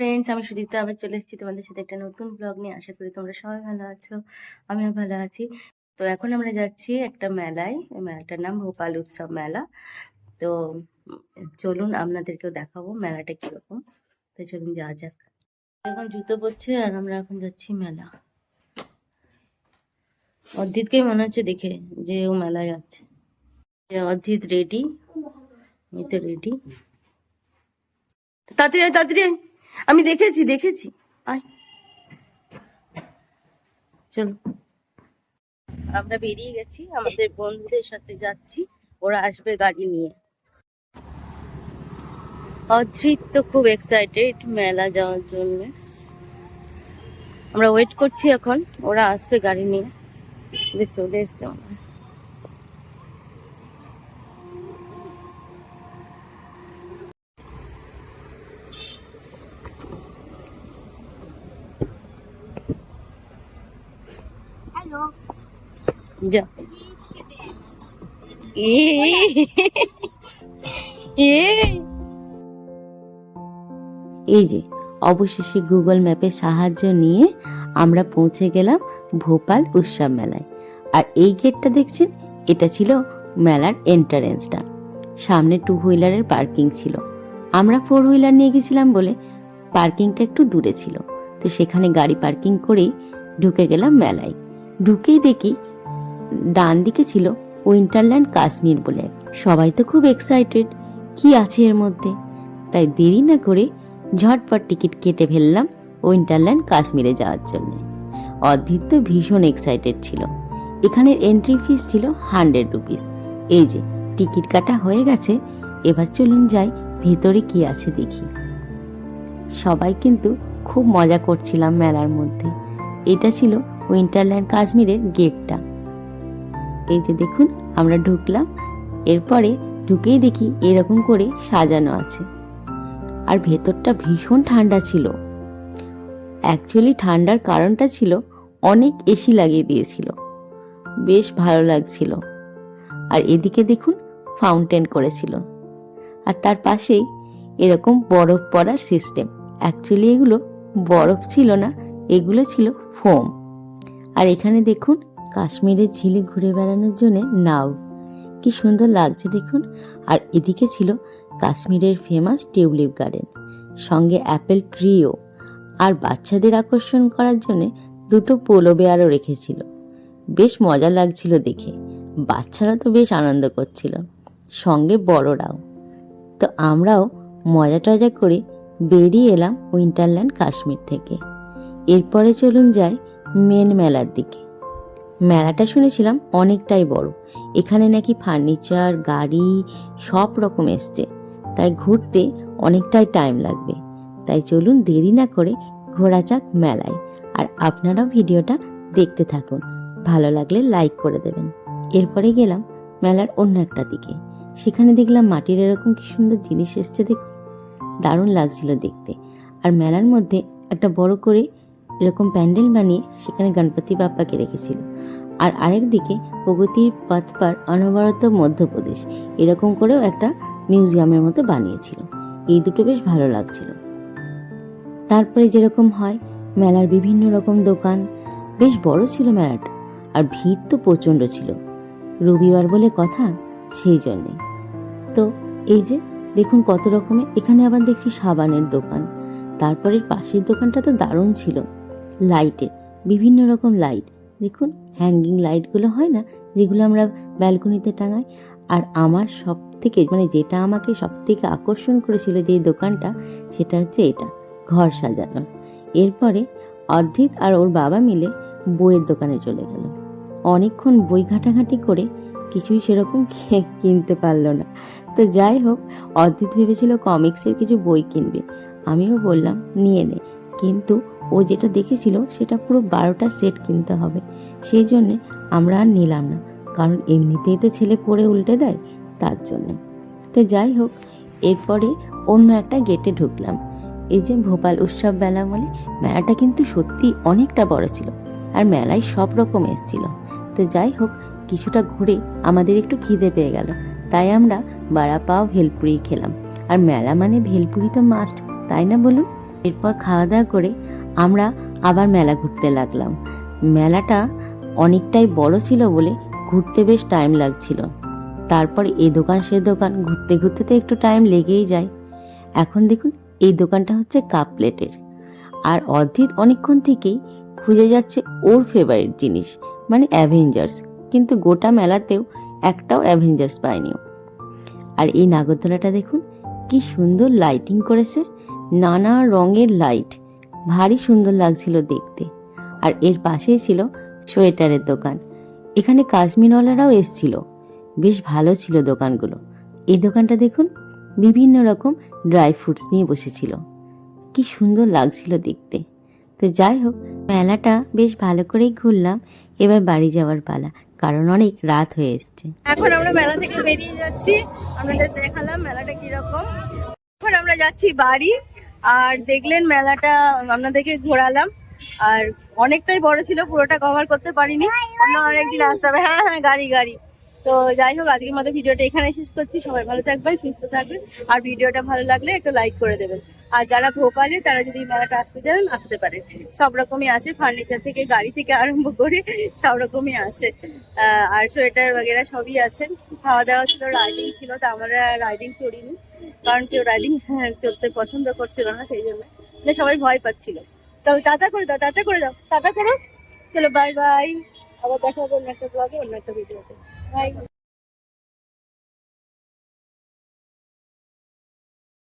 Friends আমি সুদীপ্তা আবার চলে এসেছি তোমাদের সাথে একটা নতুন ব্লগ নিয়ে। আশা করি তোমরা সবাই ভালো আছো, আমিও ভালো আছি। তো এখন আমরা যাচ্ছি একটা মেলায় মেলাটার নাম ভোপাল উৎসব মেলা। তো চলুন আপনাদেরকেও দেখাবো মেলাটা কীরকম। তো চলুন যাওয়া যাক। এখন জুতো পরছে আর আমরা এখন যাচ্ছি মেলা। অদ্ধিতকেই মনে হচ্ছে দেখে যে ও মেলায় যাচ্ছে। যে অদ্ধিত রেডি তো রেডি তাড়াতাড়ি তাড়াতাড়ি। আমি দেখেছি দেখেছি। চলো। আমরা বেরিয়ে গেছি, আমাদের বন্ধুদের সাথে যাচ্ছি, ওরা আসবে গাড়ি নিয়ে। অধৃত তো খুব এক্সাইটেড মেলা যাওয়ার জন্য। আমরা ওয়েট করছি এখন, ওরা আসছে গাড়ি নিয়ে। চলে এসছে মনে এই যে, অবশেষে গুগল ম্যাপের সাহায্য নিয়ে আমরা পৌঁছে গেলাম ভোপাল উৎসব মেলায়। আর এই গেটটা দেখছেন? এটা ছিল মেলার এন্ট্রান্সটা সামনে টু হুইলারের পার্কিং ছিল। আমরা ফোর হুইলার নিয়ে গেছিলাম বলে পার্কিংটা একটু দূরে ছিল। তো সেখানে গাড়ি পার্কিং করেই ঢুকে গেলাম মেলায়। ঢুকেই দেখি ডান দিকে ছিল উইন্টারল্যান্ড কাশ্মীর বলে। সবাই তো খুব এক্সাইটেড কি আছে এর মধ্যে? তাই দেরি না করে ঝটপট টিকিট কেটে ফেললাম উইন্টারল্যান্ড কাশ্মীরে যাওয়ার জন্য। অদ্ভিত তো ভীষণ এক্সাইটেড ছিল। এখানের এন্ট্রি ফিস ছিল হান্ড্রেড রুপিস এই যে, টিকিট কাটা হয়ে গেছে। এবার চলুন যাই, ভেতরে কি আছে দেখি। সবাই কিন্তু খুব মজা করছিলাম মেলার মধ্যে। এটা ছিল উইন্টারল্যান্ড কাশ্মীরের গেটটা। এই যে দেখুন, আমরা ঢুকলাম। এরপরে ঢুকেই দেখি এরকম করে সাজানো আছে। আর ভেতরটা ভীষণ ঠান্ডা ছিল। অ্যাকচুয়ালি ঠান্ডার কারণটা ছিল অনেক এসি লাগিয়ে দিয়েছিল। বেশ ভালো লাগছিল। আর এদিকে দেখুন ফাউন্টেন করেছিল। আর তার পাশেই এরকম বরফ পড়ার সিস্টেম অ্যাকচুয়ালি এগুলো বরফ ছিল না, এগুলো ছিল ফোম আর এখানে দেখুন, কাশ্মীরের ঝিলে ঘুরে বেড়ানোর জন্য নাও। কি সুন্দর লাগছে দেখুন। আর এদিকে ছিল কাশ্মীরের ফেমাস টিউলিপ গার্ডেন, সঙ্গে অ্যাপেল ট্রিও। আর বাচ্চাদের আকর্ষণ করার জন্য দুটো পোলো বেয়ারও রেখেছিল। বেশ মজা লাগছিল দেখে। বাচ্চারা তো বেশ আনন্দ করছিল। সঙ্গে বড়রাও। তো আমরাও মজা টজা করে বেরিয়ে এলাম উইন্টারল্যান্ড কাশ্মীর থেকে। এরপরে চলুন যাই মেন মেলার দিকে। মেলাটা শুনেছিলাম অনেকটাই বড়। এখানে নাকি ফার্নিচার, গাড়ি সব রকম এসছে। তাই ঘুরতে অনেকটাই টাইম লাগবে। তাই চলুন দেরি না করে ঘোরা যাক মেলায়। আর আপনারাও ভিডিওটা দেখতে থাকুন। ভালো লাগলে লাইক করে দেবেন। এরপরে গেলাম মেলার অন্য একটা দিকে। সেখানে দেখলাম মাটির এরকম কি সুন্দর জিনিস এসছে দেখুন। দারুণ লাগছিল দেখতে। আর মেলার মধ্যে একটা বড় করে এরকম প্যান্ডেল বানিয়ে সেখানে গণপতি বাপ্পাকে রেখেছিল। আর আরেক দিকে প্রগতির পথ পার অনবরত মধ্যপ্রদেশ, এরকম করেও একটা মিউজিয়ামের মতো বানিয়েছিল। এই দুটো বেশ ভালো লাগছিল। তারপরে যেরকম হয়, মেলার বিভিন্ন রকম দোকান, বেশ বড় ছিল মেলাটা, আর ভিড় তো প্রচণ্ড ছিল। রবিবার বলে কথা, সেই জন্যে। তো এই যে, দেখুন কত রকমের, এখানে আবার দেখছি সাবানের দোকান তারপরে পাশের দোকানটা তো দারুণ ছিল। লাইটের বিভিন্ন রকম লাইট দেখুন হ্যাঙ্গিং লাইটগুলো হয় না, যেগুলো আমরা ব্যালকনিতে টাঙাই। আর আমার সব থেকে মানে যেটা আমাকে সব থেকে আকর্ষণ করেছিল যে দোকানটা, সেটা হচ্ছে এটা, ঘর সাজানো এরপরে অর্ধিত আর ওর বাবা মিলে বইয়ের দোকানে চলে গেল। অনেকক্ষণ বই ঘাটাঘাটি করে কিছুই সেরকম কিনতে পারল না। তো যাই হোক, অর্ধিত ভেবেছিল কমিক্সের কিছু বই কিনবে। আমিও বললাম, নিয়ে নে। কিন্তু ও যেটা দেখেছিল সেটা পুরো বারোটা সেট কিনতে হবে। সেই জন্যে আমরা আর নিলাম না। কারণ এমনিতেই তো ছেলে পড়ে উল্টে দেয় তার জন্যে। তো যাই হোক, এরপরে অন্য একটা গেটে ঢুকলাম। এই যে ভোপাল উৎসব মেলা বলে, মেলাটা কিন্তু সত্যি অনেকটা বড় ছিল আর মেলায় সব রকম এসছিল। তো যাই হোক, কিছুটা ঘুরে আমাদের একটু খিদে পেয়ে গেল। তাই আমরা বাড়া পাও ভেলপুরি খেলাম। আর মেলা মানে ভেলপুরি তো মাস্ট তাই না বলুন? এরপর খাওয়া দাওয়া করে আমরা আবার মেলা ঘুরতে লাগলাম। মেলাটা অনেকটাই বড় ছিল বলে ঘুরতে বেশ টাইম লাগছিল। তারপর এই দোকান সে দোকান ঘুরতে ঘুরতে তো একটু টাইম লেগেই যায়। এখন দেখুন, এই দোকানটা হচ্ছে কাপ প্লেটের আর অদ্রিত অনেকক্ষণ থেকেই খুঁজে যাচ্ছে ওর ফেভারিট জিনিস মানে অ্যাভেঞ্জার্স কিন্তু গোটা মেলাতেও একটাও অ্যাভেঞ্জার্স পায়নি। আর এই নাগরদোলাটা দেখুন, কি সুন্দর লাইটিং করেছে। নানা রঙের লাইট ভারী সুন্দর লাগছিল দেখতে। আর এর পাশেই ছিল সোয়েটারের দোকান। এখানে কাশ্মীরওয়ালারাও এসছিল। বেশ ভালো ছিল দোকানগুলো। এই দোকানটা দেখুন, বিভিন্ন রকম ড্রাই ফ্রুটস নিয়ে বসেছিল। কি সুন্দর লাগছিল দেখতে। তো যাই হোক, মেলাটা বেশ ভালো করেই ঘুরলাম। এবার বাড়ি যাওয়ার পালা, কারণ অনেক রাত হয়ে এসছে। এখন আমরা মেলা থেকে বেরিয়ে যাচ্ছি। আপনাদের দেখালাম মেলাটা কীরকম। এখন আমরা যাচ্ছি বাড়ি। আর দেখলেন মেলাটা, আপনাদেরকে ঘোরালাম। আর অনেকটাই বড় ছিল, পুরোটা কভার করতে পারিনি। অন্য অনেকদিন আসতে হবে হ্যাঁ হ্যাঁ গাড়ি গাড়ি। তো যাই হোক, আজকের মতো ভিডিওটা এখানে শেষ করছি। সবাই ভালো থাকবেন, সুস্থ থাকবেন। আর ভিডিওটা ভালো লাগলে একটু লাইক করে দেবেন। আর যারা ভোপালে, তারা যদি মেলাটা আসতে চান আসতে পারে। সব রকমই আছে ফার্নিচার থেকে, গাড়ি থেকে আরম্ভ করে সব রকমই আছে। আর সোয়েটার বগেরা সবই আছে। খাওয়া দাওয়া ছিল রাইডিং ছিল, তা আমরা রাইডিং চড়িনি। কারণ কেউ রাইডিং চলতে পছন্দ করছিল না, সেই জন্য। মানে সবাই ভয় পাচ্ছিল। তবে তাতা করে দাও তাতা করে দাও তাতা করো। চলো বাই বাই আবার দেখা হবে অন্য একটা ব্লগে অন্য একটা ভিডিওতে বাই